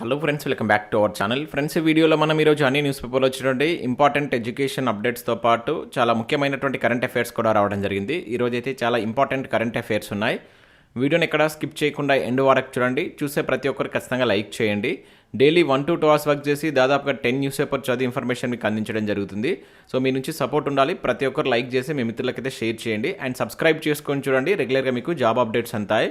Hello friends welcome back to our channel friends ఈ వీడియోలో మనం ఈరోజు అన్ని న్యూస్ పేపర్లో వచ్చినటువంటి ఇంపార్టెంట్ ఎడ్యుకేషన్ అప్డేట్స్తో పాటు చాలా ముఖ్యమైనటువంటి కరెంట్ అఫైర్స్ కూడా రావడం జరిగింది. ఈరోజు అయితే చాలా ఇంపార్టెంట్ కరెంట్ అఫైర్స్ ఉన్నాయి. వీడియోని ఎక్కడ స్కిప్ చేయకుండా ఎండ్ వరకు చూడండి. చూసే ప్రతి ఒక్కరు ఖచ్చితంగా లైక్ చేయండి. Daily one to two hours work చేసి దాదాపుగా టెన్ న్యూస్ పేపర్ చదివి ఇన్ఫర్మేషన్ మీకు అందించడం జరుగుతుంది. సో మీ నుంచి సపోర్ట్ ఉండాలి. ప్రతి ఒక్కరు లైక్ చేసి మీ మిత్రులకైతే షేర్ చేయండి. అండ్ సబ్స్క్రైబ్ చేసుకొని చూడండి. రెగ్యులర్గా మీకు జాబ్ అప్డేట్స్ అంతాయి.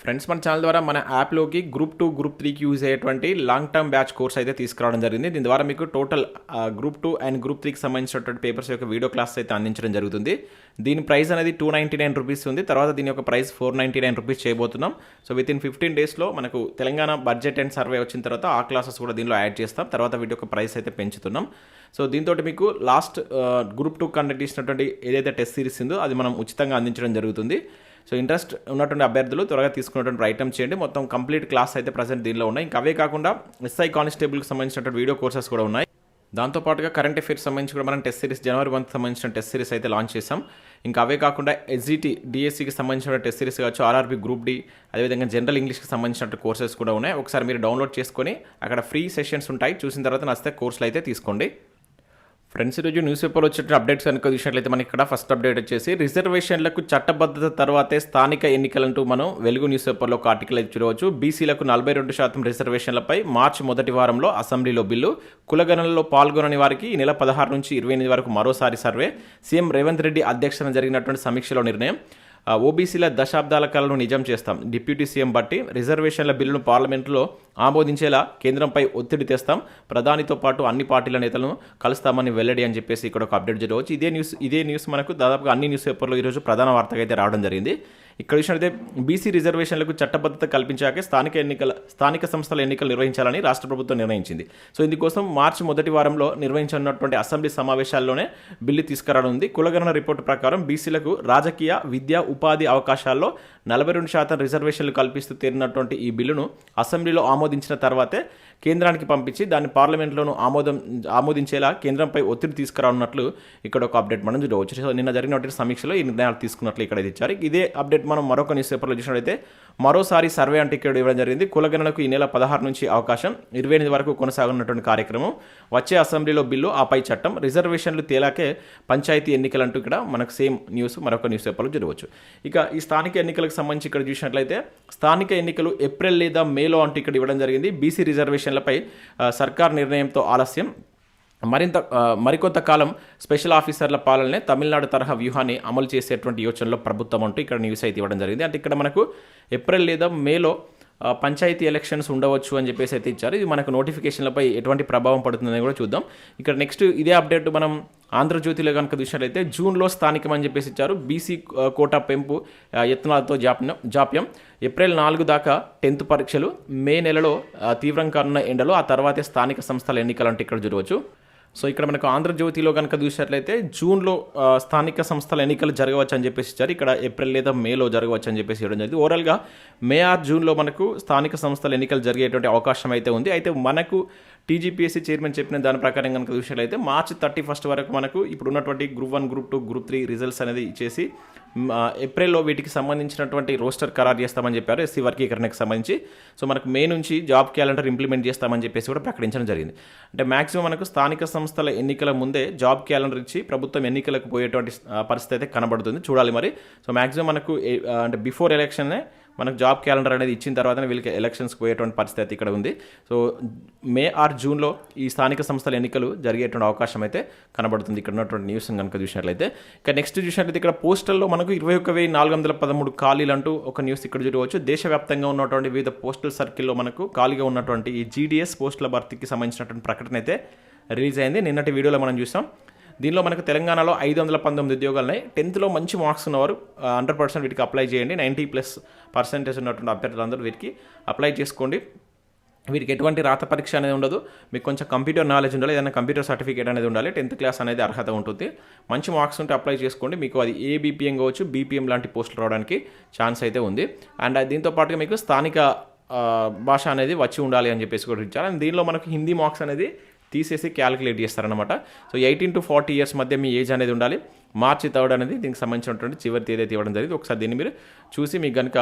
ఫ్రెండ్స్ మన ఛానల్ ద్వారా మన యాప్లోకి గ్రూప్ టూ గ్రూప్ త్రీకి యూజ్ అయ్యేటువంటి లాంగ్ టర్మ్ బ్యాచ్ కోర్స్ అయితే తీసుకురావడం జరిగింది. దీని ద్వారా మీకు total group two and group త్రీకి సంబంధించినటువంటి పేపర్స్ యొక్క వీడియో క్లాస్ అయితే అందించడం జరుగుతుంది. దీని ప్రైస్ అనేది టూ నైంటీ నైన్ రూపీస్ ఉంది. తర్వాత దీని యొక్క price four ninety nine rupees చేయబోతున్నాం. సో విత్ ఇన్ ఫిఫ్టీన్ డేస్లో మనకు తెలంగాణ బడ్జెట్ అండ్ సర్వే వచ్చిన తర్వాత ఆ క్లాసెస్ కూడా దీనిలో యాడ్ చేస్తాం. తర్వాత వీటి యొక్క ప్రైస్ అయితే పెంచుతున్నాం. సో దీంతో మీకు లాస్ట్ గ్రూప్ టూ కండక్ట్ చేసినటువంటి ఏదైతే టెస్ట్ సిరీస్ ఉందో అది మనం ఉచితంగా అందించడం జరుగుతుంది. సో ఇంట్రెస్ట్ ఉన్నటువంటి అభ్యర్థులు త్వరగా తీసుకున్నటువంటి ప్రయత్నం చేయండి. మొత్తం కంప్లీట్ క్లాస్ అయితే ప్రజెంట్ దీనిలో ఉన్నాయి. ఇంకా అవే కాకుండా ఎస్ఐ కానిస్టేబుల్కి సంబంధించినటువంటి వీడియో కోర్సెస్ కూడా ఉన్నాయి. దాంతోపాటుగా కరెంట్ అఫైర్స్ సంబంధించి కూడా మనం టెస్ట్ సిరీస్ జనవరి మంత్ సంబంధించిన టెస్ట్ సిరీస్ అయితే లాంచ్ చేసాం ఇంకా అవే కాకుండా ఎస్జిటి డిఎస్సికి సంబంధించిన టెస్ట్ సిరీస్ కావచ్చు ఆర్ఆర్బీ గ్రూప్ డి అదేవిధంగా జనరల్ ఇంగ్లీష్కి సంబంధించిన కోర్సెస్ కూడా ఉన్నాయి. ఒకసారి మీరు డౌన్లోడ్ చేసుకొని అక్కడ ఫ్రీ సెషన్స్ ఉంటాయి. చూసిన తర్వాత నచ్చితే కోర్సులు అయితే తీసుకోండి. ఫ్రెండ్స్ ఈరోజు న్యూస్ పేపర్లో వచ్చిన అప్డేట్స్ కనుక చూసినట్లయితే మనకి ఇక్కడ ఫస్ట్ అప్డేట్ వచ్చేసి రిజర్వేషన్లకు చట్టబద్ధత తర్వాతే స్థానిక ఎన్నికలంటూ మనం వెలుగు న్యూస్ పేపర్లో ఒక ఆర్టికల్ అయితే చూడవచ్చు. బీసీలకు నలభై రెండు శాతం రిజర్వేషన్లపై మార్చి మొదటి వారంలో అసెంబ్లీలో బిల్లు కులగణనలో పాల్గొనని వారికి ఈ నెల పదహారు నుంచి ఇరవై ఎనిమిది వరకు మరోసారి సర్వే. సీఎం రేవంత్ రెడ్డి అధ్యక్షతన జరిగినటువంటి సమీక్షలో నిర్ణయం. ఓబీసీల దశాబ్దాల కళను నిజం చేస్తాం. డిప్యూటీ సీఎం బట్టి రిజర్వేషన్ల బిల్లును పార్లమెంట్లో ఆమోదించేలా కేంద్రంపై ఒత్తిడి తెస్తాం. ప్రధానితో పాటు అన్ని పార్టీల నేతలను కలుస్తామని వెల్లడి అని చెప్పేసి ఇక్కడ ఒక అప్డేట్ జరగవచ్చు ఇదే న్యూస్ ఇదే న్యూస్ మనకు దాదాపుగా అన్ని న్యూస్ పేపర్లో ఈరోజు ప్రధాన వార్తగా అయితే రావడం జరిగింది. ఇక్కడ చూసినట్లయితే బీసీ రిజర్వేషన్లకు చట్టబద్ధత కల్పించాకే స్థానిక ఎన్నికల స్థానిక సంస్థల ఎన్నికలు నిర్వహించాలని రాష్ట్ర ప్రభుత్వం నిర్ణయించింది. సో ఇందుకోసం మార్చి మొదటి వారంలో నిర్వహించనున్నటువంటి అసెంబ్లీ సమావేశాల్లోనే బిల్లు తీసుకురానుంది. కులగణన రిపోర్టు ప్రకారం బీసీలకు రాజకీయ విద్య ఉపాధి అవకాశాల్లో నలభై రెండు శాతం రిజర్వేషన్లు కల్పిస్తూ తీరినటువంటి ఈ బిల్లును అసెంబ్లీలో ఆమోదించిన తర్వాతే కేంద్రానికి పంపించి దాన్ని పార్లమెంట్లోనూ ఆమోదం ఆమోదించేలా కేంద్రంపై ఒత్తిడి తీసుకురానున్నట్లు ఇక్కడ ఒక అప్డేట్ మనం చూడవచ్చు. సో నిన్న జరిగినటువంటి సమీక్షలో ఈ నిర్ణయాలు తీసుకున్నట్లు ఇక్కడ ఇచ్చారు. ఇదే అప్డేట్ మనం మరొక న్యూస్ పేపర్లో చూసినట్లయితే మరోసారి సర్వే అంటే ఇక్కడ ఇవ్వడం జరిగింది. కులగణనకు ఈ నెల పదహారు నుంచి అవకాశం ఇరవై ఎనిమిది వరకు కొనసాగనున్నటువంటి కార్యక్రమం వచ్చే అసెంబ్లీలో బిల్లు ఆపై చట్టం రిజర్వేషన్లు తేలాకే పంచాయతీ ఎన్నికలంటూ ఇక్కడ మనకు సేమ్ న్యూస్ మరొక న్యూస్ పేపర్లో చూడవచ్చు. ఇక ఈ స్థానిక ఎన్నికలకు సంబంధించి ఇక్కడ చూసినట్లయితే స్థానిక ఎన్నికలు ఏప్రిల్ లేదా మేలో అంటూ ఇక్కడ ఇవ్వడం జరిగింది. బీసీ రిజర్వేషన్ ఆ, సర్కార్ నిర్ణయంతో ఆలస్యం. మరింత మరికొంత కాలం స్పెషల్ ఆఫీసర్ల పాలననే తమిళనాడు తరహా వ్యూహాన్ని అమలు చేసేటువంటి యోచనలో ప్రభుత్వం అంటూ ఇక్కడ న్యూస్ అయితే ఇవ్వడం జరిగింది. అంటే ఇక్కడ మనకు ఏప్రిల్ లేదా మేలో పంచాయతీ ఎలక్షన్స్ ఉండవచ్చు అని చెప్పేసి అయితే ఇచ్చారు. ఇది మనకు నోటిఫికేషన్లపై ఎటువంటి ప్రభావం పడుతుందని కూడా చూద్దాం. ఇక్కడ నెక్స్ట్ ఇదే అప్డేట్ మనం ఆంధ్రజ్యోతిలో కనుక చూసినట్లయితే జూన్లో స్థానికం అని చెప్పేసి ఇచ్చారు. బీసీ కోటా పెంపు ఆ, యత్నాలతో జాప్యం జాప్యం. ఏప్రిల్ నాలుగు దాకా టెన్త్ పరీక్షలు. మే నెలలో తీవ్రం కానున్న ఎండలో. ఆ తర్వాతే స్థానిక సంస్థల ఎన్నికలు అంటే ఇక్కడ చూడవచ్చు. సో ఇక్కడ మనకు ఆంధ్రజ్యోతిలో కనుక చూసినట్లయితే జూన్లో స్థానిక సంస్థల ఎన్నికలు జరగవచ్చు అని చెప్పేసి ఇచ్చారు. ఇక్కడ ఏప్రిల్ లేదా మేలో జరగవచ్చు అని చెప్పేసి ఇవ్వడం జరిగింది. ఓవరాల్గా మే ఆర్ జూన్లో మనకు స్థానిక సంస్థల ఎన్నికలు జరిగేటువంటి అవకాశం అయితే ఉంది. అయితే మనకు టీజీపీఎస్సీ చైర్మన్ చెప్పిన దాని ప్రకారం కనుక చూసినట్లయితే మార్చి థర్టీ ఫస్ట్ వరకు మనకు ఇప్పుడు ఉన్నటువంటి group one group two group three results అనేది ఇచ్చేసి ఏప్రిల్లో వీటికి సంబంధించినటువంటి రోస్టర్ ఖరారు చేస్తామని చెప్పారు ఎస్సీ వర్గీకరణకు సంబంధించి. సో మనకు మే నుంచి జాబ్ క్యాలెండర్ ఇంప్లిమెంట్ చేస్తామని చెప్పేసి కూడా ప్రకటించడం జరిగింది. అంటే మాక్సిమం మనకు స్థానిక సంస్థల ఎన్నికల ముందే జాబ్ క్యాలెండర్ ఇచ్చి ప్రభుత్వం ఎన్నికలకు పోయేటువంటి పరిస్థితి అయితే కనబడుతుంది. చూడాలి మరి. సో మాక్సిమం మనకు ఏ- అంటే బిఫోర్ ఎలక్షనే మనకు జాబ్ క్యాలెండర్ అనేది ఇచ్చిన తర్వాతనే వీళ్ళకి ఎలక్షన్స్కి పోయేటువంటి పరిస్థితి ఇక్కడ ఉంది. సో మే ఆర్ జూన్లో ఈ స్థానిక సంస్థల ఎన్నికలు జరిగేటువంటి అవకాశం అయితే కనబడుతుంది. ఇక్కడ ఉన్నటువంటి న్యూస్ కనుక చూసినట్లయితే. ఇక నెక్స్ట్ చూసినట్లయితే ఇక్కడ పోస్టల్లో మనకు ఇరవై ఒక్క వెయ్యి నాలుగు వందల పదమూడు ఖాళీలు అంటూ ఒక న్యూస్ ఇక్కడ చూడవచ్చు. దేశవ్యాప్తంగా ఉన్నటువంటి వివిధ పోస్టల్ సర్కిల్లో మనకు ఖాళీగా ఉన్నటువంటి ఈ జీడిఎస్ పోస్టుల భర్తీకి సంబంధించినటువంటి ప్రకటన అయితే రిలీజ్ అయింది. నిన్నటి వీడియోలో మనం చూసాం. దీనిలో మనకు తెలంగాణలో ఐదు వందల పంతొమ్మిది ఉద్యోగాలు ఉన్నాయి టెన్త్లో మంచి మార్క్స్ ఉన్నవారు హండ్రెడ్ పర్సెంట్ వీటికి అప్లై చేయండి. నైంటీ ప్లస్ పర్సెంటేజ్ ఉన్నటువంటి అభ్యర్థులందరూ వీటికి అప్లై చేసుకోండి. వీటికి ఎటువంటి రాత పరీక్ష అనేది ఉండదు. మీకు కొంచెం కంప్యూటర్ నాలెడ్జ్ ఉండాలి. ఏదైనా కంప్యూటర్ సర్టిఫికేట్ అనేది ఉండాలి. టెన్త్ క్లాస్ అనేది అర్హత ఉంటుంది. మంచి మార్క్స్ ఉంటే అప్లై చేసుకోండి. మీకు అది ఏ బీపీఎం కావచ్చు బీపీఎం లాంటి పోస్టులు రావడానికి ఛాన్స్ అయితే ఉంది. అండ్ దీంతో పాటుగా మీకు స్థానిక భాష అనేది వచ్చి ఉండాలి అని చెప్పేసి కూడా ఇచ్చారు. అండ్ దీనిలో మనకు హిందీ మార్క్స్ అనేది తీసేసి క్యాలిక్యులేట్ చేస్తారనమాట so eighteen to forty years మధ్య మీ ఏజ్ అనేది ఉండాలి. మార్చి థర్డ్ అనేది దీనికి సంబంధించినటువంటి చివరి తేదీ అయితే ఇవ్వడం జరిగింది. ఒకసారి దీన్ని మీరు చూసి మీకు కనుక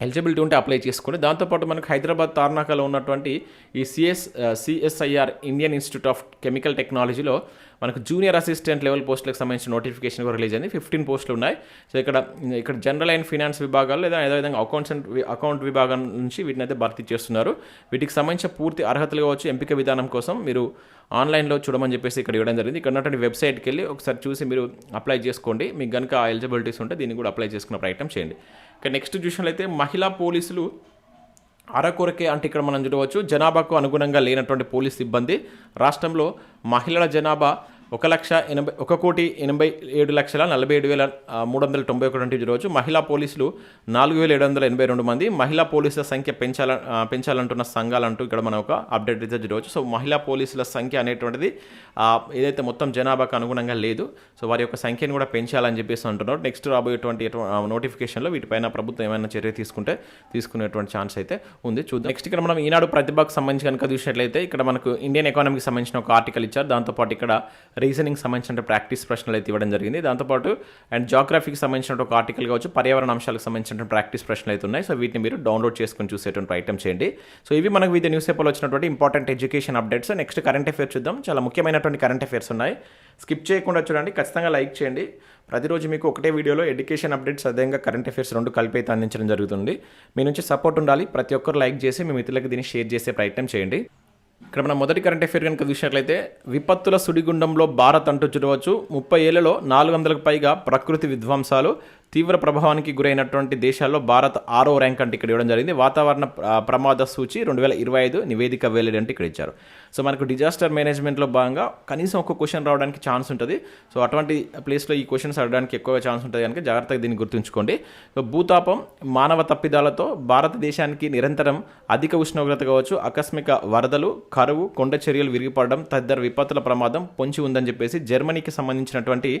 ఎలిజిబిలిటీ ఉంటే అప్లై చేసుకోండి దాంతోపాటు మనకు హైదరాబాద్ తార్నాకలో ఉన్నటువంటి ఈ CS CSIR Indian institute of chemical టెక్నాలజీలో మనకు జూనియర్ అసిస్టెంట్ లెవెల్ పోస్టులకు సంబంధించిన నోటిఫికేషన్ కూడా రిలీజ్ అయింది. ఫిఫ్టీన్ పోస్టులు ఉన్నాయి. సో ఇక్కడ ఇక్కడ జనరల్ అండ్ ఫినాన్స్ విభాగాలు లేదా అదేవిధంగా అకౌంట్స్ అండ్ అకౌంట్ విభాగం నుంచి వీటిని అయితే భర్తీ చేస్తున్నారు. వీటికి సంబంధించిన పూర్తి అర్హతలు కావచ్చు ఎంపిక విధానం కోసం మీరు ఆన్లైన్లో చూడమని చెప్పేసి ఇక్కడ ఇవ్వడం జరిగింది. ఇక్కడ ఉన్నటువంటి వెబ్సైట్కి వెళ్ళి ఒకసారి చూసి మీరు అప్లై చేసుకోండి. మీకు కనుక ఎలిజిబిలిటీస్ ఉంటే దీన్ని కూడా అప్లై చేసుకున్న ప్రయత్నం చేయండి. ఇక నెక్స్ట్ చూసినట్లయితే మహిళా పోలీసులు అరకొరకే అంటే ఇక్కడ మనం చూడవచ్చు జనాభాకు అనుగుణంగా లేనటువంటి పోలీస్ సిబ్బంది. రాష్ట్రంలో మహిళల జనాభా ఒక లక్ష ఎనభై ఒక కోటి ఎనభై ఏడు లక్షల నలభై ఏడు వేల మూడు వందల తొంభై ఒకటి రోజు చూడవచ్చు మహిళా పోలీసులు నాలుగు వేల ఏడు వందల ఎనభై రెండు మంది. మహిళా పోలీసుల సంఖ్య పెంచాల పెంచాలంటున్న సంఘాలంటూ ఇక్కడ మనం ఒక అప్డేట్ అయితే చూడవచ్చు సో మహిళా పోలీసుల సంఖ్య అనేటువంటిది ఏదైతే మొత్తం జనాభాకు అనుగుణంగా లేదు సో వారి యొక్క సంఖ్యను కూడా పెంచాలని చెప్పేసి అంటున్నారు. నెక్స్ట్ రాబోయేటువంటి నోటిఫికేషన్లో వీటిపైన ప్రభుత్వం ఏమైనా చర్య తీసుకుంటే తీసుకునేటువంటి ఛాన్స్ అయితే ఉంది. చూద్దాం. నెక్స్ట్ ఇక్కడ మనం ఈనాడు ప్రతిభకు సంబంధించి కనుక చూసినట్లయితే ఇక్కడ మనకు ఇండియన్ ఎకానమీకి సంబంధించిన ఒక ఆర్టికల్ ఇచ్చారు. దాంతోపాటు ఇక్కడ రీజనింగ్ సంబంధించిన ప్రాక్టీస్ ప్రశ్నలు అయితే ఇవ్వడం జరిగింది. దాంతోపాటు అండ్ జాగ్రఫీకి సంబంధించిన ఒక ఆర్టికల్ కావచ్చు పర్యావరణ అంశాలకు సంబంధించిన ప్రాక్టీస్ ప్రశ్నలు అయితే ఉన్నాయి. సో వీటిని మీరు డౌన్లోడ్ చేసుకొని చూసేటువంటి ప్రయత్నం చేయండి. సో ఇవి మనకు వివిధ న్యూస్ పేపర్లో వచ్చినటువంటి important education updates next current affairs చూద్దాం. చాలా ముఖ్యమైనటువంటి కరెంట్ అఫేర్స్ ఉన్నాయి. స్కిప్ చేయకుండా చూడండి. ఖచ్చితంగా లైక్ చేయండి. ప్రతిరోజు మీకు ఒకటే వీడియోలో ఎడ్యుకేషన్ అప్డేట్స్ అదేవిధంగా కరెంట్ అఫేర్స్ రెండు కలిపి అయితే అందించడం జరుగుతుంది. మీ నుంచి సపోర్ట్ ఉండాలి. ప్రతి ఒక్కరు లైక్ చేసి మీ మిత్రులకు దీన్ని షేర్ చేసే ప్రయత్నం చేయండి. ఇక్కడ మనం మొదటి కరెంట్ అఫేర్ కనుక చూసినట్లయితే విపత్తుల సుడిగుండంలో భారత్ అంటూ చూడవచ్చు. ముప్పై ఏళ్ళలో నాలుగు వందలకు పైగా ప్రకృతి విధ్వంసాలు తీవ్ర ప్రభావానికి గురైనటువంటి దేశాల్లో భారత్ ఆరో ర్యాంక్ అంటే ఇక్కడ ఇవ్వడం జరిగింది. వాతావరణ ప్రమాద సూచి రెండు వేల ఇరవై ఐదు నివేదిక వేలేడు అంటే ఇక్కడ ఇచ్చారు. సో మనకు డిజాస్టర్ మేనేజ్మెంట్లో భాగంగా కనీసం ఒక క్వశ్చన్ రావడానికి ఛాన్స్ ఉంటుంది. సో అటువంటి ప్లేస్లో ఈ క్వశ్చన్స్ అడగడానికి ఎక్కువగా ఛాన్స్ ఉంటుంది కనుక జాగ్రత్తగా దీన్ని గుర్తుంచుకోండి. సో భూతాపం మానవ తప్పిదాలతో భారతదేశానికి నిరంతరం అధిక ఉష్ణోగ్రత కావచ్చు ఆకస్మిక వరదలు కరువు కొండ చర్యలు విరిగిపడడం తదితర విపత్తుల ప్రమాదం పొంచి ఉందని చెప్పేసి జర్మనీకి సంబంధించినటువంటి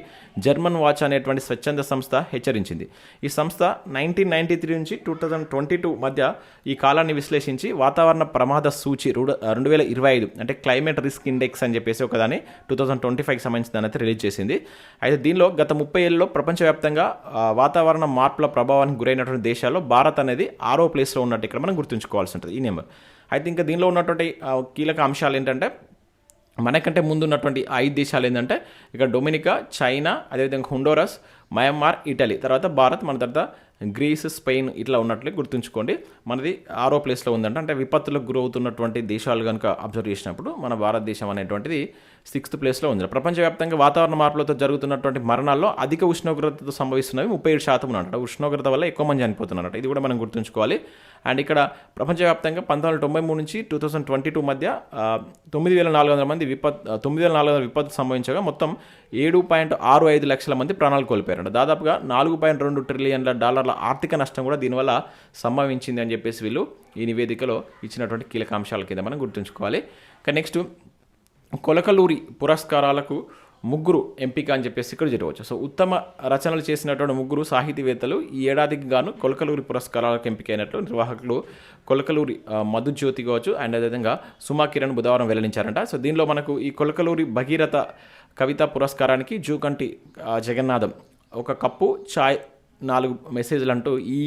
జర్మన్ వాచ్ అనేటువంటి స్వచ్ఛంద సంస్థ హెచ్చరించింది ఈ సంస్థ నైన్టీన్ నైన్టీ త్రీ నుంచి టూ థౌజండ్ ట్వంటీ టూ మధ్య ఈ కాలాన్ని విశ్లేషించి వాతావరణ ప్రమాద సూచి రుడ- రెండు వేల ఇరవై ఐదు అంటే క్లైమేట్ రిస్క్ ఇండెక్స్ అని చెప్పేసి ఒకదాన్ని టూ థౌజండ్ ట్వంటీ ఫైవ్కి సంబంధించిన దాని అయితే రిలీజ్ చేసింది. అయితే దీనిలో గత ముప్పై ఏళ్ళలో ప్రపంచవ్యాప్తంగా వాతావరణ మార్పుల ప్రభావానికి గురైనటువంటి దేశాల్లో భారత్ అనేది ఆరో ప్లేస్లో ఉన్నట్టు ఇక్కడ మనం గుర్తుంచుకోవాల్సి ఉంటుంది. ఈ నెంబర్. అయితే ఇంకా దీనిలో ఉన్నటువంటి కీలక అంశాలు ఏంటంటే మనకంటే ముందు ఉన్నటువంటి ఐదు దేశాలు ఏంటంటే ఇక డొమినికా చైనా అదేవిధంగా హుండోరస్ మయన్మార్ ఇటలీ. తర్వాత భారత్ మన తర్వాత గ్రీస్ స్పెయిన్ ఇట్లా ఉన్నట్లు గుర్తుంచుకోండి. మనది ఆరో ప్లేస్లో ఉందంటే అంటే విపత్తులకు గురవుతున్నటువంటి దేశాలు కనుక అబ్జర్వ్ చేసినప్పుడు మన భారతదేశం అనేటువంటిది సిక్స్త్ ప్లేస్లో ఉంది. ప్రపంచవ్యాప్తంగా వాతావరణ మార్పులతో జరుగుతున్నటువంటి మరణాల్లో అధిక ఉష్ణోగ్రతతో సంభవిస్తున్నవి ముప్పై ఏడు శాతం అంట ఉష్ణోగ్రత వల్ల ఎక్కువ మంది చనిపోతున్నారట. ఇది కూడా మనం గుర్తుంచుకోవాలి. అండ్ ఇక్కడ ప్రపంచవ్యాప్తంగా పంతొమ్మిది వందల తొంభై మూడు నుంచి టూ థౌసండ్ ట్వంటీ టూ మధ్య తొమ్మిది వేల నాలుగు వందల మంది విపత్ తొమ్మిది వేల నాలుగు వందల విపత్తు సంభవించగా మొత్తం ఏడు పాయింట్ ఆరు ఐదు లక్షల మంది ప్రాణాలు కోల్పోయారంట. దాదాపుగా నాలుగు పాయింట్ రెండు ట్రిలియన్ల డాలర్ల ఆర్థిక నష్టం కూడా దీనివల్ల సంభవించింది అని చెప్పేసి వీళ్ళు ఈ నివేదికలో ఇచ్చినటువంటి కీలక అంశాల కింద మనం గుర్తుంచుకోవాలి. ఇంకా నెక్స్ట్ కొలకలూరి పురస్కారాలకు ముగ్గురు ఎంపిక అని చెప్పేసి ఇక్కడ జరగవచ్చు. సో ఉత్తమ రచనలు చేసినటువంటి ముగ్గురు సాహితీవేత్తలు ఈ ఏడాదికి గాను కొలకలూరి పురస్కారాలకు ఎంపికైనట్లు నిర్వాహకులు కొలకలూరి మధుజ్యోతి కావచ్చు అండ్ అదేవిధంగా సుమా కిరణ్ బుధవారం వెల్లడించారంట. సో దీనిలో మనకు ఈ కొలకలూరి భగీరథ కవితా పురస్కారానికి జూకంటి జగన్నాథం ఒక కప్పు చాయ్ నాలుగు మెసేజ్లు అంటూ ఈ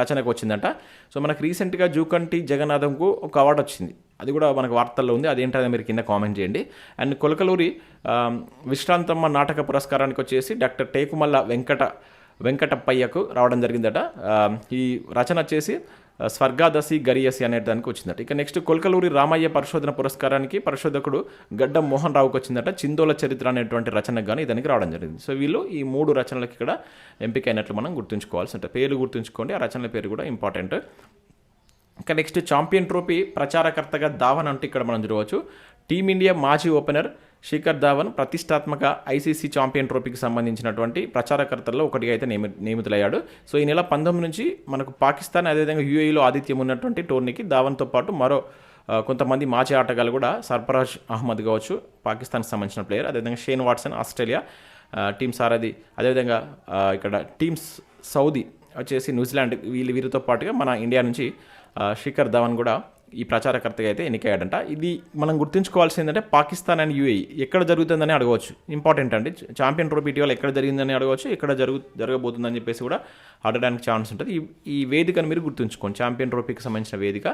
రచనకు వచ్చిందంట. సో మనకు రీసెంట్గా జూకంటి జగన్నాథంకు ఒక అవార్డు వచ్చింది. అది కూడా మనకు వార్తల్లో ఉంది. అదేంటనేది మీరు కింద కామెంట్ చేయండి. అండ్ కొలకలూరి విశ్రాంతమ్మ నాటక పురస్కారానికి వచ్చేసి డాక్టర్ టేకుమల్ల వెంకట వెంకటప్పయ్యకు రావడం జరిగిందట. ఈ రచన వచ్చేసి స్వర్గాదశి గరియసి అనే దానికి వచ్చిందట. ఇక నెక్స్ట్ కొల్కలూరి రామయ్య పరిశోధన పురస్కారానికి పరిశోధకుడు గడ్డం మోహన్ రావుకి వచ్చిందట. చిందోల చరిత్ర అనేటువంటి రచనకు కానీ ఇదానికి రావడం జరిగింది. సో వీళ్ళు ఈ మూడు రచనలకు ఇక్కడ ఎంపిక అయినట్లు మనం గుర్తుంచుకోవాల్సి ఉంటుంది. పేర్లు గుర్తుంచుకోండి. ఆ రచనల పేరు కూడా ఇంపార్టెంట్. ఇక నెక్స్ట్ ఛాంపియన్ ట్రోఫీ ప్రచారకర్తగా ధావన్ అంటే ఇక్కడ మనం చూడవచ్చు. టీమిండియా మాజీ ఓపెనర్ శిఖర్ ధావన్ ప్రతిష్టాత్మక ఐసీసీ ఛాంపియన్ ట్రోఫీకి సంబంధించినటువంటి ప్రచారకర్తల్లో ఒకటిగా అయితే నియమి నియమితులయ్యాడు. సో ఈ నెల పంతొమ్మిది నుంచి మనకు పాకిస్తాన్ అదేవిధంగా యూఏఈలో ఆతిథ్యం ఉన్నటువంటి టోర్నీకి ధావన్తో పాటు మరో కొంతమంది మాజీ ఆటగాళ్ళు కూడా సర్ఫరాజ్ అహ్మద్ కావచ్చు పాకిస్తాన్కి సంబంధించిన ప్లేయర్. అదేవిధంగా షేన్ వాట్సన్ ఆస్ట్రేలియా టీమ్ సారథి అదేవిధంగా ఇక్కడ టీమ్స్ సౌదీ వచ్చేసి న్యూజిలాండ్ వీళ్ళు వీరితో పాటుగా మన ఇండియా నుంచి శిఖర్ ధవన్ కూడా ఈ ప్రచారకర్తగా అయితే ఎన్నికయ్యాడంట. ఇది మనం గుర్తుంచుకోవాల్సింది ఏంటంటే పాకిస్తాన్ అండ్ యూఏఈ ఎక్కడ జరుగుతుందని అడగవచ్చు. ఇంపార్టెంట్ అండి. ఛాంపియన్ ట్రోఫీ ఇటీవల ఎక్కడ జరిగిందని అడగవచ్చు ఎక్కడ జరుగు జరగబోతుందని చెప్పేసి కూడా అడగడానికి ఛాన్స్ ఉంటుంది. ఈ ఈ వేదికను మీరు గుర్తుంచుకోండి. ఛాంపియన్ ట్రోఫీకి సంబంధించిన వేదిక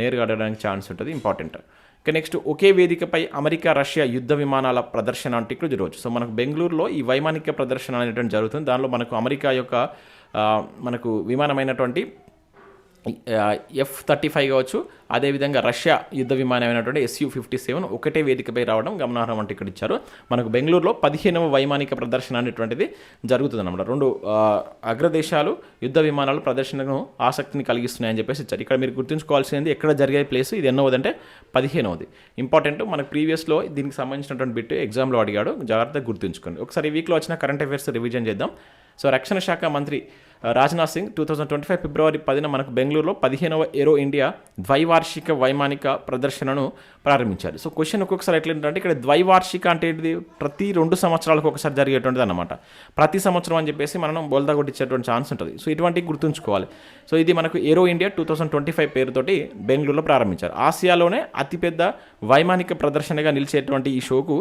నేరుగా అడగడానికి ఛాన్స్ ఉంటుంది. ఇంపార్టెంట్. ఇక నెక్స్ట్ ఒకే వేదికపై అమెరికా రష్యా యుద్ధ విమానాల ప్రదర్శన అంటే ఇక్కడ ఈరోజు. సో మనకు బెంగళూరులో ఈ వైమానిక ప్రదర్శన అనేటువంటి జరుగుతుంది. దానిలో మనకు అమెరికా యొక్క మనకు విమానమైనటువంటి ఎఫ్ థర్టీ ఫైవ్ కావచ్చు. అదేవిధంగా రష్యా యుద్ధ విమానమైనటువంటి ఎస్యూ ఫిఫ్టీ సెవెన్ ఒకటే వేదికపై రావడం గమనార్హం అంటే ఇక్కడ ఇచ్చారు. మనకు బెంగళూరులో పదిహేనవ వైమానిక ప్రదర్శన అనేటువంటిది జరుగుతుంది అనమాట రెండు అగ్రదేశాలు యుద్ధ విమానాలు ప్రదర్శనకు ఆసక్తిని కలిగిస్తున్నాయని చెప్పేసి ఇచ్చారు. ఇక్కడ మీరు గుర్తుంచుకోవాల్సింది ఎక్కడ జరిగే ప్లేస్ ఇది ఎన్నవది అంటే పదిహేనవది. ఇంపార్టెంట్ మనకు ప్రీవియస్లో దీనికి సంబంధించినటువంటి బిట్ ఎగ్జామ్లో అడిగాడు. జాగ్రత్తగా గుర్తుంచుకోండి. ఒకసారి ఈ వీక్లో వచ్చిన కరెంట్ అఫైర్స్ రివిజన్ చేద్దాం. సో రక్షణ శాఖ మంత్రి Rajnath Singh two thousand twenty five ఫిబ్రవరి పదిన మనకు బెంగళూరులో పదిహేనవ ఏరో ఇండియా ద్వైవార్షిక వైమానిక ప్రదర్శనను ప్రారంభించారు. సో క్వశ్చన్ ఒక్కొక్కసారి ఎట్లేంటంటే ఇక్కడ ద్వైవార్షిక అంటే ఏంటిది? ప్రతి రెండు సంవత్సరాలకు ఒకసారి జరిగేటువంటిది అనమాట ప్రతి సంవత్సరం అని చెప్పేసి మనం బోల్దా కొట్టించేటువంటి ఛాన్స్ ఉంటుంది. సో ఇటువంటి గుర్తుంచుకోవాలి. సో ఇది మనకు aero India two thousand twenty five పేరుతోటి బెంగళూరులో ప్రారంభించారు. ఆసియాలోనే అతిపెద్ద వైమానిక ప్రదర్శనగా నిలిచేటువంటి ఈ షోకు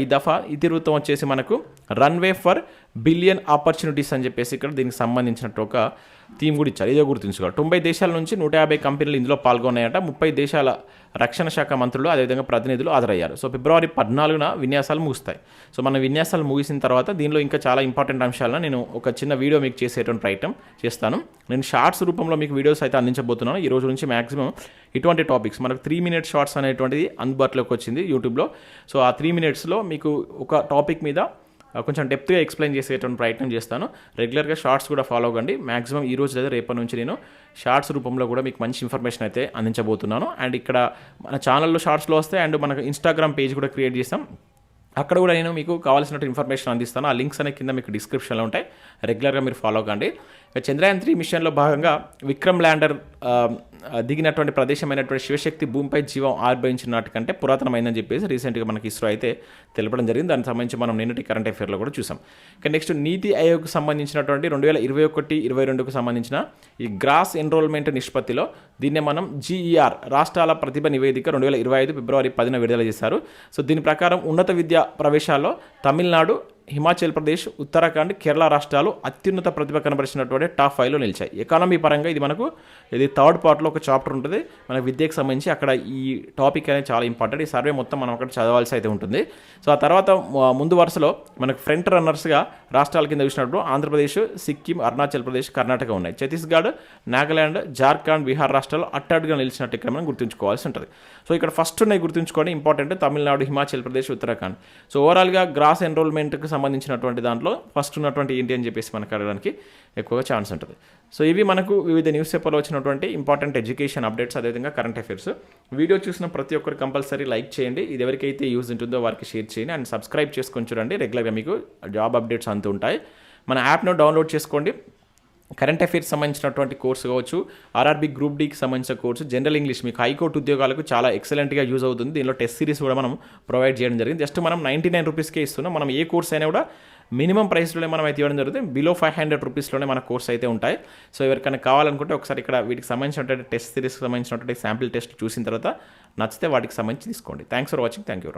ఈ దఫా ఇతివృత్తం వచ్చేసి మనకు రన్వే ఫర్ బిలియన్ ఆపర్చునిటీస్ అని చెప్పేసి ఇక్కడ దీనికి సంబంధించినట్టు ఒక థీమ్ కూడా ఇచ్చారు. ఇదే గుర్తుంచుకోవాలి. తొంభై దేశాల నుంచి నూట యాభై కంపెనీలు ఇందులో పాల్గొన్నాయట. ముప్పై దేశాల రక్షణ శాఖ మంత్రులు అదేవిధంగా ప్రతినిధులు హాజరయ్యారు. సో ఫిబ్రవరి పద్నాలుగున విన్యాసాలు ముగుస్తాయి. సో మన విన్యాసాలు ముగిసిన తర్వాత దీనిలో ఇంకా చాలా ఇంపార్టెంట్ అంశాలను నేను ఒక చిన్న వీడియో మీకు చేసేటువంటి ప్రయత్నం చేస్తాను. నేను షార్ట్స్ రూపంలో మీకు వీడియోస్ అయితే అందించబోతున్నాను. ఈ రోజు నుంచి మాక్సిమం ఇటువంటి టాపిక్స్ మనకు త్రీ మినిట్స్ షార్ట్స్ అనేటువంటిది అందుబాటులోకి వచ్చింది యూట్యూబ్లో. సో ఆ త్రీ మినిట్స్లో మీకు ఒక టాపిక్ మీద కొంచెం డెప్త్గా ఎక్స్ప్లెయిన్ చేసేటువంటి ప్రయత్నం చేస్తాను. రెగ్యులర్గా షార్ట్స్ కూడా ఫాలో అవ్వండి. మాక్సిమం ఈ రోజు లేదా రేపటి నుంచి నేను షార్ట్స్ రూపంలో కూడా మీకు మంచి ఇన్ఫర్మేషన్ అయితే అందించబోతున్నాను. అండ్ ఇక్కడ మన ఛానల్లో షార్ట్స్లో వస్తాయి. అండ్ మనకు ఇన్స్టాగ్రామ్ పేజ్ కూడా క్రియేట్ చేస్తాం. అక్కడ కూడా నేను మీకు కావాల్సినట్టు ఇన్ఫర్మేషన్ అందిస్తాను. ఆ లింక్స్ అనే కింద మీకు డిస్క్రిప్షన్లో ఉంటాయి. రెగ్యులర్గా మీరు ఫాలో కండి చంద్రయాన్ త్రీ మిషన్లో భాగంగా విక్రమ్ ల్యాండర్ దిగినటువంటి ప్రదేశమైనటువంటి శివశక్తి భూమిపై జీవం ఆర్భవించిన నాటికంటే పురాతనమైందని చెప్పేసి రీసెంట్గా మనకి ఇస్రో అయితే తెలపడం జరిగింది. దానికి సంబంధించి మనం నిన్నటి కరెంట్ అఫేర్లో కూడా చూసాం. ఇక నెక్స్ట్ నీతి ఆయోగ్కి సంబంధించినటువంటి రెండు వేల ఇరవై ఒకటి ఇరవై రెండుకు సంబంధించిన ఈ గ్రాస్ ఎన్రోల్మెంట్ నిష్పత్తిలో దీన్నే మనం జీఈఆర్ రాష్ట్రాల ప్రతిభ నివేదిక రెండు వేల ఇరవై ఐదు ఫిబ్రవరి పదిన విడుదల చేశారు. సో దీని ప్రకారం ఉన్నత విద్య ప్రవేశాల్లో తమిళనాడు హిమాచల్ ప్రదేశ్ ఉత్తరాఖండ్ కేరళ రాష్ట్రాలు అత్యున్నత ప్రతిభ కనబరిచినటువంటి టాప్ ఫైవ్లో నిలిచాయి. ఎకానమీ పరంగా ఇది మనకు ఇది థర్డ్ పార్ట్లో ఒక చాప్టర్ ఉంటుంది. మన విద్యకు సంబంధించి అక్కడ ఈ టాపిక్ అనేది చాలా ఇంపార్టెంట్. ఈ సర్వే మొత్తం మనం అక్కడ చదవాల్సి అయితే ఉంటుంది. సో ఆ తర్వాత ముందు వరుసలో మనకు ఫ్రంట్ రన్నర్స్గా రాష్ట్రాల కింద చూసినప్పుడు ఆంధ్రప్రదేశ్ సిక్కిం అరుణాచల్ ప్రదేశ్ కర్ణాటక ఉన్నాయి. ఛత్తీస్గఢ్ నాగాలాండ్ జార్ఖండ్ బీహార్ రాష్ట్రాలు అట్టాడుగా నిలిచినట్టు ఇక్కడ మనం గుర్తుంచుకోవాల్సి ఉంటుంది. సో ఇక్కడ ఫస్ట్ ఉన్నాయి గుర్తుంచుకోండి ఇంపార్టెంట్ తమిళనాడు హిమాచల్ ప్రదేశ్ ఉత్తరాఖండ్. సో ఓవరాల్గా గ్రాస్ ఎన్రోల్మెంట్కి సంబంధించినటువంటి దాంట్లో ఫస్ట్ ఉన్నటువంటి ఏంటి అని చెప్పేసి మనకు అడగడానికి ఎక్కువగా ఛాన్స్ ఉంటుంది. సో ఇవి మనకు వివిధ న్యూస్ పేపర్లో వచ్చినటువంటి ఇంపార్టెంట్ ఎడ్యుకేషన్ అప్డేట్స్ అదేవిధంగా కరెంట్ అఫైర్స్ వీడియో చూసిన ప్రతి ఒక్కరు కంపల్సరీ లైక్ చేయండి. ఇది ఎవరికైతే యూజ్ ఉంటుందో వారికి షేర్ చేయండి. అండ్ సబ్స్క్రైబ్ చేసుకొని చూడండి. రెగ్యులర్గా మీకు జాబ్ అప్డేట్స్ అంతూ ఉంటాయి. మన యాప్ను డౌన్లోడ్ చేసుకోండి. కరెంట్ అఫైర్స్ సంబంధించినటువంటి కోర్సు కావచ్చు ఆర్ఆర్బీ గ్రూప్ డీకి సంబంధించిన కోర్సు జనరల్ ఇంగ్లీష్ మీకు హైకోర్టు ఉద్యోగాలకు చాలా ఎక్సలెంట్గా యూజ్ అవుతుంది. దీనిలో టెస్ట్ సిరీస్ కూడా మనం ప్రొవైడ్ చేయడం జరిగింది. జస్ట్ మనం నైంటీ నైన్ రూపీస్కే ఇస్తున్నాం. మనం ఏ కోర్స్ అయినా కూడా మినిమం ప్రైస్లోనే మనం అయితే ఇవ్వడం జరుగుతుంది. బిలో ఫైవ్ హండ్రెడ్ రూపీస్లోనే మన కోర్స్ అయితే ఉంటాయి. సో ఎవరికైనా కావాలనుకుంటే ఒకసారి ఇక్కడ వీటికి సంబంధించినటువంటి టెస్ట్ సిరీస్కి సంబంధించినటువంటి శాంపిల్ టెస్ట్ చూసిన తర్వాత నచ్చితే వాటికి సంబంధించి తీసుకోండి. Thanks for watching thank you